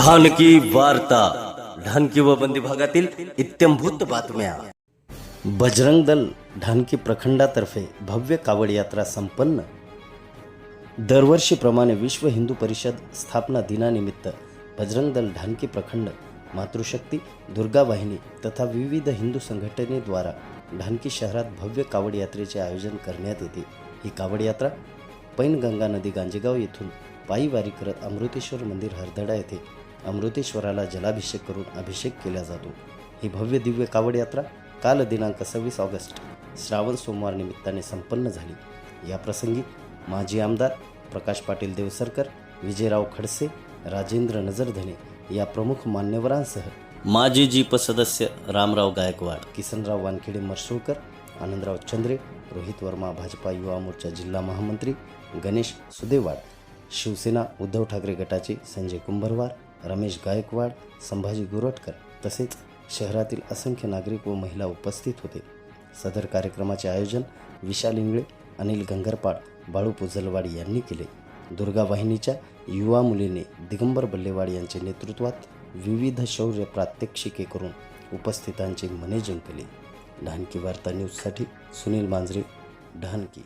ढानकी वार्ता ढानकी व बंदी भागातील इत्यंभूत बातम्या. बजरंग दल ढानकी प्रखंडातर्फे भव्य कावड यात्रा संपन्न. दरवर्षीप्रमाणे विश्व हिंदू परिषद स्थापना दिनानिमित्त बजरंग दल ढानकी प्रखंड मातृशक्ती दुर्गा वाहिनी तथा विविध हिंदू संघटनेद्वारा ढानकी शहरात भव्य कावड यात्रेचे आयोजन करण्यात येते. ही कावड यात्रा पैनगंगा नदी गांजेगाव येथून पायी वारी करत अमृतेश्वर मंदिर हरदडा येथे अमृतेश्वराला जलाभिषेक करून अभिषेक केला जातो. ही भव्य दिव्य कावड यात्रा काल दिनांक सव्वीस ऑगस्ट श्रावण सोमवार निमित्ताने संपन्न झाली. या प्रसंगी माजी आमदार प्रकाश पाटील देवसरकर विजयराव खडसे राजेंद्र नजरधने या प्रमुख मान्यवरांसह माजी जीप सदस्य रामराव गायकवाड किसनराव वानखेडे मरसुळकर आनंदराव चंद्रे रोहित वर्मा भाजपा युवा मोर्चा जिल्हा महामंत्री गणेश सुदेवाड शिवसेना उद्धव ठाकरे गटाचे संजय कुंभरवार रमेश गायकवाड संभाजी गुरटकर तसेच शहरातील असंख्य नागरिक व महिला उपस्थित होते. सदर कार्यक्रमाचे आयोजन विशाल इंगळे अनिल गंगरपाड बाळू पुजलवाड यांनी केले. दुर्गा वाहिनीच्या युवा मुलीने दिगंबर बल्लेवाड यांच्या नेतृत्वात विविध शौर्य प्रात्यक्षिके करून उपस्थितांचे मने जिंकले. ढानकी वार्ता न्यूजसाठी सुनील मांजरे ढानकी